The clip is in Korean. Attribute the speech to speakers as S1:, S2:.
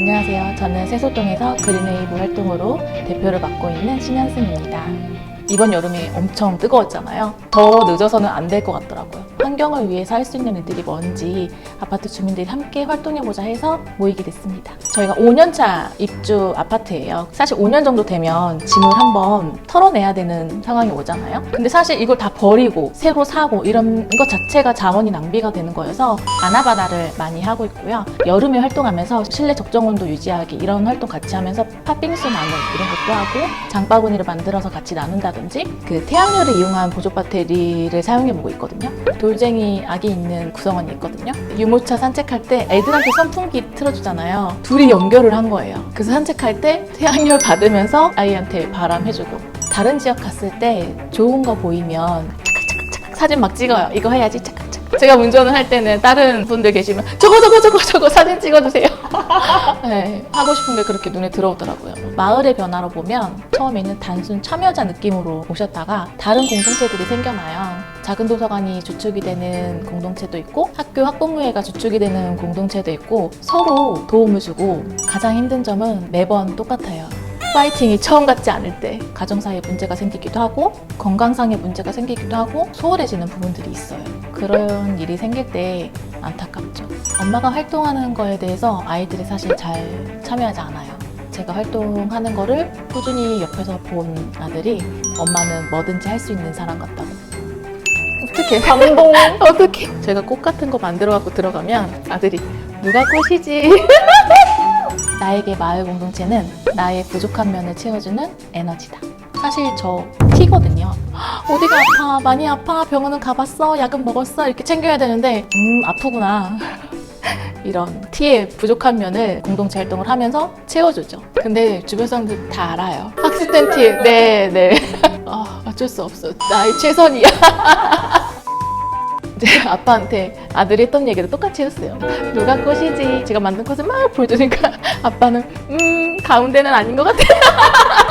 S1: 안녕하세요. 저는 세소동에서 그린웨이브 활동으로 대표를 맡고 있는 신현승입니다. 이번 여름이 엄청 뜨거웠잖아요. 더 늦어서는 안 될 것 같더라고요. 환경을 위해서 할 수 있는 일들이 뭔지 아파트 주민들이 함께 활동해보자 해서 모이게 됐습니다. 저희가 5년차 입주 아파트예요. 사실 5년 정도 되면 짐을 한번 털어내야 되는 상황이 오잖아요. 근데 사실 이걸 다 버리고 새로 사고 이런 것 자체가 자원이 낭비가 되는 거여서 아나바다를 많이 하고 있고요. 여름에 활동하면서 실내 적정 온도 유지하기 이런 활동 같이 하면서 팥빙수 나눔 이런 것도 하고 장바구니를 만들어서 같이 나눈다든지 그 태양열을 이용한 보조 배터리를 사용해 보고 있거든요. 돌 쟁이 아기 있는 구성원이 있거든요. 유모차 산책할 때 애들한테 선풍기 틀어주잖아요. 둘이 연결을 한 거예요. 그래서 산책할 때 태양열 받으면서 아이한테 바람 해주고 다른 지역 갔을 때 좋은 거 보이면 착착착착 사진 막 찍어요. 이거 해야지 착착착. 제가 운전을 할 때는 다른 분들 계시면 저거 저거 저거 저거 사진 찍어주세요. 네, 하고 싶은 게 그렇게 눈에 들어오더라고요. 마을의 변화로 보면 처음에는 단순 참여자 느낌으로 오셨다가 다른 공동체들이 생겨나요. 작은 도서관이 주축이 되는 공동체도 있고 학교 학부모회가 주축이 되는 공동체도 있고 서로 도움을 주고 가장 힘든 점은 매번 똑같아요. 파이팅이 처음 같지 않을 때 가정사이에 문제가 생기기도 하고 건강상의 문제가 생기기도 하고 소홀해지는 부분들이 있어요. 그런 일이 생길 때 안타깝죠. 엄마가 활동하는 거에 대해서 아이들이 사실 잘 참여하지 않아요. 제가 활동하는 거를 꾸준히 옆에서 본 아들이 엄마는 뭐든지 할 수 있는 사람 같다고. 어떻게 감동? 어떻게? 제가 꽃 같은 거 만들어 갖고 들어가면 아들이 누가 꽃이지? 나에게 마을 공동체는 나의 부족한 면을 채워주는 에너지다. 사실 저 T거든요. 어디가 아파? 많이 아파? 병원은 가봤어? 약은 먹었어? 이렇게 챙겨야 되는데, 음, 아프구나. 이런 T의 부족한 면을 공동체 활동을 하면서 채워주죠. 근데 주변 사람들 다 알아요. 학습된 T. 네, 네. 아, 어쩔 수 없어. 나의 최선이야. 이제 아빠한테 아들이 했던 얘기를 똑같이 했어요. 누가 꽃이지? 제가 만든 꽃을 막 보여주니까 아빠는 음 가운데는 아닌 것 같아.